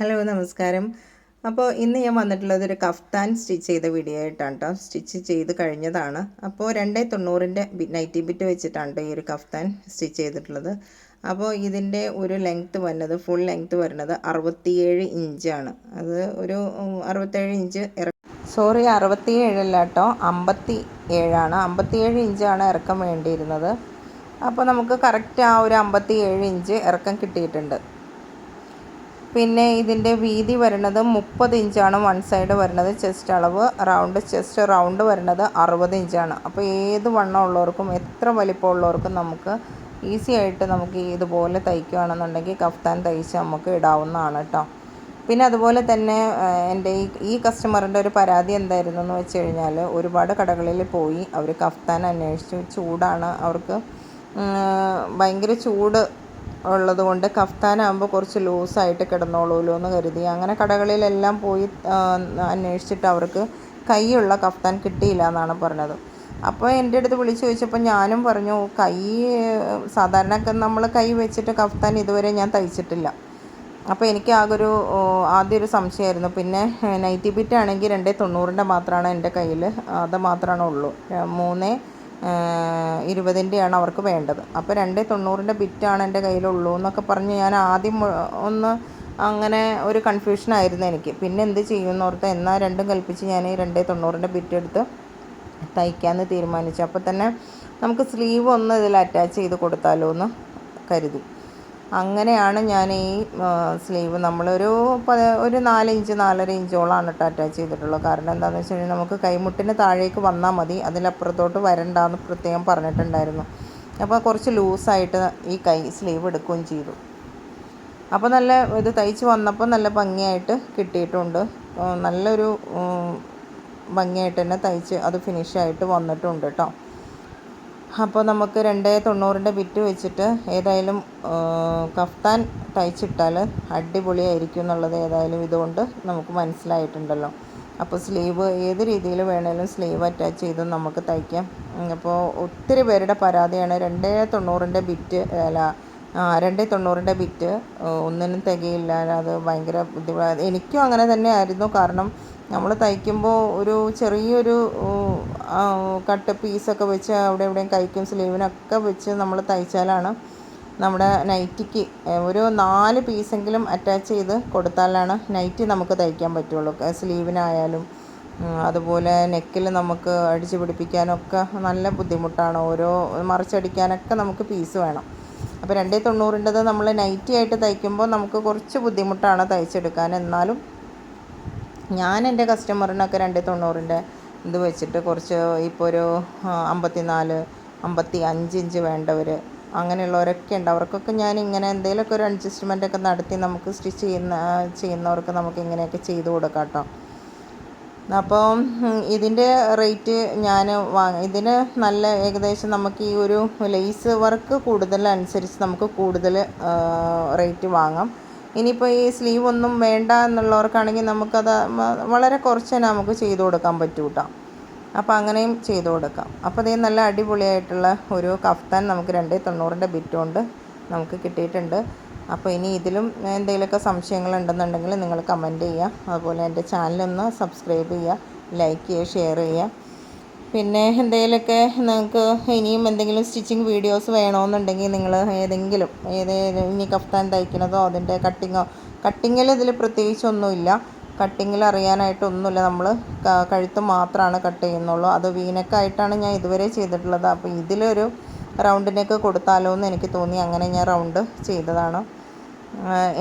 Hello നമസ്കാരം. അപ്പോൾ ഇന്ന് ഞാൻ വന്നിട്ടുള്ളത് ഒരു കഫ്താൻ സ്റ്റിച്ച് ചെയ്ത വീഡിയോ ആയിട്ടാണ് കേട്ടോ സ്റ്റിച്ച് ചെയ്ത് കഴിഞ്ഞതാണ്. അപ്പോൾ രണ്ടേ തൊണ്ണൂറിന്റെ നൈറ്റി ബിറ്റ് വെച്ചിട്ടാണ് ഈ ഒരു കഫ്താൻ സ്റ്റിച്ച് ചെയ്തിട്ടുള്ളത്. അപ്പോൾ ഇതിന്റെ ഒരു ലെങ്ത്ത് വരുന്നത് ഫുൾ ലെങ്ത്ത് വരുന്നത് അറുപത്തിയേഴ് ഇഞ്ചാണ്. അത് ഒരു അറുപത്തേഴ് ഇഞ്ച് സോറി അറുപത്തിയേഴല്ല കേട്ടോ അമ്പത്തി ഏഴാണ് അമ്പത്തിയേഴ് ഇഞ്ചാണ് ഇറക്കം വേണ്ടിയിരുന്നത്. അപ്പോൾ നമുക്ക് കറക്റ്റ് ആ ഒരു അമ്പത്തി ഏഴ് ഇഞ്ച് ഇറക്കം കിട്ടിയിട്ടുണ്ട്. പിന്നെ ഇതിന്റെ വീതി വരുന്നത് മുപ്പത് ഇഞ്ചാണ്. വൺ സൈഡ് വരുന്നത് ചെസ്റ്റ് അളവ് റൗണ്ട് ചെസ്റ്റ് റൗണ്ട് വരുന്നത് അറുപത് ഇഞ്ചാണ്. അപ്പോൾ ഏത് വണ്ണം ഉള്ളവർക്കും എത്ര വലിപ്പമുള്ളവർക്കും നമുക്ക് ഈസി ആയിട്ട് നമുക്ക് ഇതുപോലെ തയ്ക്കുകയാണെന്നുണ്ടെങ്കിൽ കഫ്താൻ തയ്ച്ച് നമുക്ക് ഇടാവുന്നതാണ് കേട്ടോ. പിന്നെ അതുപോലെ തന്നെ എന്റെ ഈ ഈ കസ്റ്റമറിന്റെ ഒരു പരാതി എന്തായിരുന്നു എന്ന് വെച്ച് കഴിഞ്ഞാൽ ഒരുപാട് കടകളിൽ പോയി അവർ കഫ്താൻ അന്വേഷിച്ചു. ചൂടാണ് അവർക്ക് ഭയങ്കര ചൂട് ഉള്ളതുകൊണ്ട് കഫ്താനാകുമ്പോൾ കുറച്ച് ലൂസായിട്ട് കിടന്നോളൂല്ലോ എന്ന് കരുതി. അങ്ങനെ കടകളിലെല്ലാം പോയി അന്വേഷിച്ചിട്ട് അവർക്ക് കൈയുള്ള കഫ്താൻ കിട്ടിയില്ല എന്നാണ് പറഞ്ഞത്. അപ്പോൾ എന്റെ അടുത്ത് വിളിച്ച് ചോദിച്ചപ്പോൾ ഞാനും പറഞ്ഞു കൈ സാധാരണ നമ്മൾ കൈ വെച്ചിട്ട് കഫ്താൻ ഇതുവരെ ഞാൻ തയ്ച്ചിട്ടില്ല. അപ്പോൾ എനിക്ക് ആകെ ഒരു ആദ്യ ഒരു സംശയമായിരുന്നു. പിന്നെ നൈറ്റി ബിറ്റ് ആണെങ്കിൽ രണ്ടേ തൊണ്ണൂറിന്റെ മാത്രമാണ് എന്റെ കയ്യിൽ അത് മാത്രമാണ് ഉള്ളൂ മൂന്ന് ഇരുപതിന്റെയാണ് അവർക്ക് വേണ്ടത്. അപ്പോൾ രണ്ട് തൊണ്ണൂറിന്റെ ബിറ്റാണ് എന്റെ കയ്യിലുള്ളൂ എന്നൊക്കെ പറഞ്ഞ് ഞാൻ ആദ്യം ഒന്ന് അങ്ങനെ ഒരു കൺഫ്യൂഷനായിരുന്നു എനിക്ക്. പിന്നെ എന്ത് ചെയ്യുമെന്ന് ഓർത്ത് എന്നാൽ രണ്ടും കൽപ്പിച്ച് ഞാൻ ഈ രണ്ടേ തൊണ്ണൂറിന്റെ ബിറ്റ് എടുത്ത് തയ്ക്കാമെന്ന് തീരുമാനിച്ചു. അപ്പോൾ തന്നെ നമുക്ക് സ്ലീവ് ഒന്ന് ഇതിൽ അറ്റാച്ച് ചെയ്ത് കൊടുത്താലോ എന്ന് കരുതി. അങ്ങനെയാണ് ഞാൻ ഈ സ്ലീവ് നമ്മളൊരു ഒരു നാല് ഇഞ്ച് നാലര ഇഞ്ചോളാണ് കേട്ടോ അറ്റാച്ച് ചെയ്തിട്ടുള്ളത്. കാരണം എന്താണെന്ന് വെച്ച് കഴിഞ്ഞാൽ നമുക്ക് കൈമുട്ടിന് താഴേക്ക് വന്നാൽ മതി അതിലപ്പുറത്തോട്ട് വരണ്ടാന്ന് പ്രത്യേകം പറഞ്ഞിട്ടുണ്ടായിരുന്നു. അപ്പോൾ കുറച്ച് ലൂസായിട്ട് ഈ കൈ സ്ലീവ് എടുക്കുകയും ചെയ്തു. അപ്പോൾ നല്ല ഇത് തയ്ച്ച് വന്നപ്പോൾ നല്ല ഭംഗിയായിട്ട് കിട്ടിയിട്ടുണ്ട്. നല്ലൊരു ഭംഗിയായിട്ട് തന്നെ തയ്ച്ച് അത് ഫിനിഷായിട്ട് വന്നിട്ടുണ്ട് കേട്ടോ. അപ്പോൾ നമുക്ക് രണ്ട് തൊണ്ണൂറിന്റെ ബിറ്റ് വെച്ചിട്ട് ഏതായാലും കഫ്താൻ തയ്ച്ചിട്ടാൽ അടിപൊളിയായിരിക്കും എന്നുള്ളത് ഏതായാലും ഇതുകൊണ്ട് നമുക്ക് മനസ്സിലായിട്ടുണ്ടല്ലോ. അപ്പോൾ സ്ലീവ് ഏത് രീതിയിൽ വേണേലും സ്ലീവ് അറ്റാച്ച് ചെയ്ത് നമുക്ക് തയ്ക്കാം. അപ്പോൾ ഒത്തിരി പേരുടെ പരാതിയാണ് രണ്ട് തൊണ്ണൂറിന്റെ ബിറ്റ് അല്ല രണ്ട് തൊണ്ണൂറിന്റെ ബിറ്റ് ഒന്നിനും തികയില്ല. അത് ഭയങ്കര ബുദ്ധിമുട്ട്. എനിക്കും അങ്ങനെ തന്നെ ആയിരുന്നു. കാരണം നമ്മൾ തയ്ക്കുമ്പോൾ ഒരു ചെറിയൊരു കട്ട് പീസൊക്കെ വെച്ച് അവിടെ എവിടെയും കൈക്കും സ്ലീവിനൊക്കെ വെച്ച് നമ്മൾ തയ്ച്ചാലാണ് നമ്മുടെ നൈറ്റിക്ക് ഒരു നാല് പീസെങ്കിലും അറ്റാച്ച് ചെയ്ത് കൊടുത്താലാണ് നൈറ്റി നമുക്ക് തയ്ക്കാൻ പറ്റുള്ളൂ. സ്ലീവിനായാലും അതുപോലെ നെക്കിൽ നമുക്ക് അടിച്ചു പിടിപ്പിക്കാനൊക്കെ നല്ല ബുദ്ധിമുട്ടാണ്. ഓരോ മറിച്ചടിക്കാനൊക്കെ നമുക്ക് പീസ് വേണം. അപ്പോൾ രണ്ടേ തൊണ്ണൂറിന്റെത് നമ്മൾ നൈറ്റി ആയിട്ട് തയ്ക്കുമ്പോൾ നമുക്ക് കുറച്ച് ബുദ്ധിമുട്ടാണ് തയ്ച്ചെടുക്കാൻ. എന്നാലും ഞാൻ എന്റെ കസ്റ്റമറിനൊക്കെ രണ്ട് തൊണ്ണൂറിന്റെ ഇത് വെച്ചിട്ട് കുറച്ച് ഇപ്പോൾ ഒരു അമ്പത്തി നാല് അമ്പത്തി അഞ്ച് ഇഞ്ച് വേണ്ടവർ അങ്ങനെയുള്ളവരൊക്കെ ഉണ്ട്. അവർക്കൊക്കെ ഞാൻ ഇങ്ങനെ എന്തെങ്കിലുമൊക്കെ ഒരു അഡ്ജസ്റ്റ്മെന്റ് ഒക്കെ നടത്തി നമുക്ക് സ്റ്റിച്ച് ചെയ്യുന്ന ചെയ്യുന്നവർക്ക് നമുക്ക് ഇങ്ങനെയൊക്കെ ചെയ്ത് കൊടുക്കാം കേട്ടോ. അപ്പോൾ ഇതിന്റെ റേറ്റ് ഞാൻ വാങ്ങ ഇതിന് നല്ല ഏകദേശം നമുക്ക് ഈ ഒരു ലേസ് വർക്ക് കൂടുതലനുസരിച്ച് നമുക്ക് കൂടുതൽ റേറ്റ് വാങ്ങാം. ഇനിയിപ്പോൾ ഈ സ്ലീവ് ഒന്നും വേണ്ട എന്നുള്ളവർക്കാണെങ്കിൽ നമുക്കത് വളരെ കുറച്ച് തന്നെ നമുക്ക് ചെയ്ത് കൊടുക്കാൻ പറ്റും കേട്ടോ അപ്പോൾ അങ്ങനെയും ചെയ്ത് കൊടുക്കാം. അപ്പോൾ ഇതേ നല്ല അടിപൊളിയായിട്ടുള്ള ഒരു കഫ്താൻ നമുക്ക് രണ്ടേ തൊണ്ണൂറിന്റെ ബിറ്റ് കൊണ്ട് നമുക്ക് കിട്ടിയിട്ടുണ്ട്. അപ്പോൾ ഇനി ഇതിലും എന്തെങ്കിലുമൊക്കെ സംശയങ്ങളുണ്ടെന്നുണ്ടെങ്കിൽ നിങ്ങൾ കമന്റ് ചെയ്യുക. അതുപോലെ എന്റെ ചാനലൊന്ന് സബ്സ്ക്രൈബ് ചെയ്യുക ലൈക്ക് ചെയ്യുക ഷെയർ ചെയ്യുക. പിന്നെ എന്തെങ്കിലുമൊക്കെ നിങ്ങൾക്ക് ഇനിയും എന്തെങ്കിലും സ്റ്റിച്ചിങ് വീഡിയോസ് വേണമെന്നുണ്ടെങ്കിൽ നിങ്ങൾ ഏതെങ്കിലും ഏത് ഇനി കഫ്താൻ തയ്ക്കുന്നതോ അതിന്റെ കട്ടിങ്ങോ കട്ടിങ്ങിൽ ഇതിൽ പ്രത്യേകിച്ചൊന്നുമില്ല. കട്ടിങ്ങിൽ അറിയാനായിട്ടൊന്നുമില്ല. നമ്മൾ കഴുത്ത് മാത്രമാണ് കട്ട് ചെയ്യുന്നുള്ളൂ. അത് വീനക്കായിട്ടാണ് ഞാൻ ഇതുവരെ ചെയ്തിട്ടുള്ളത്. അപ്പോൾ ഇതിലൊരു റൗണ്ടിനൊക്കെ കൊടുത്താലോ എന്ന് എനിക്ക് തോന്നി. അങ്ങനെ ഞാൻ റൗണ്ട് ചെയ്തതാണ്.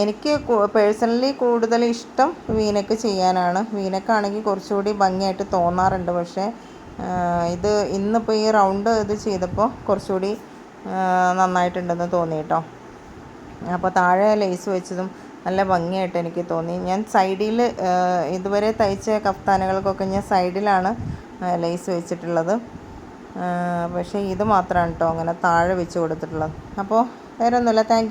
എനിക്ക് പേഴ്സണലി കൂടുതൽ ഇഷ്ടം വീനക്ക് ചെയ്യാനാണ്. വീനക്കാണെങ്കിൽ കുറച്ചുകൂടി ഭംഗിയായിട്ട് തോന്നാറുണ്ട്. പക്ഷേ ഇത് ഇന്നിപ്പോൾ ഈ റൗണ്ട് ഇത് ചെയ്തപ്പോൾ കുറച്ചുകൂടി നന്നായിട്ടുണ്ടെന്ന് തോന്നി കേട്ടോ അപ്പോൾ താഴെ ലേസ് വെച്ചതും നല്ല ഭംഗിയായിട്ട് എനിക്ക് തോന്നി. ഞാൻ സൈഡിൽ ഇതുവരെ തയ്ച്ച കഫ്താനുകൾക്കൊക്കെ ഞാൻ സൈഡിലാണ് ലേസ് വെച്ചിട്ടുള്ളത്. പക്ഷേ ഇത് മാത്രമാണ് കേട്ടോ അങ്ങനെ താഴെ വെച്ച് കൊടുത്തിട്ടുള്ളത്. അപ്പോൾ വേറെ ഒന്നുമില്ല താങ്ക്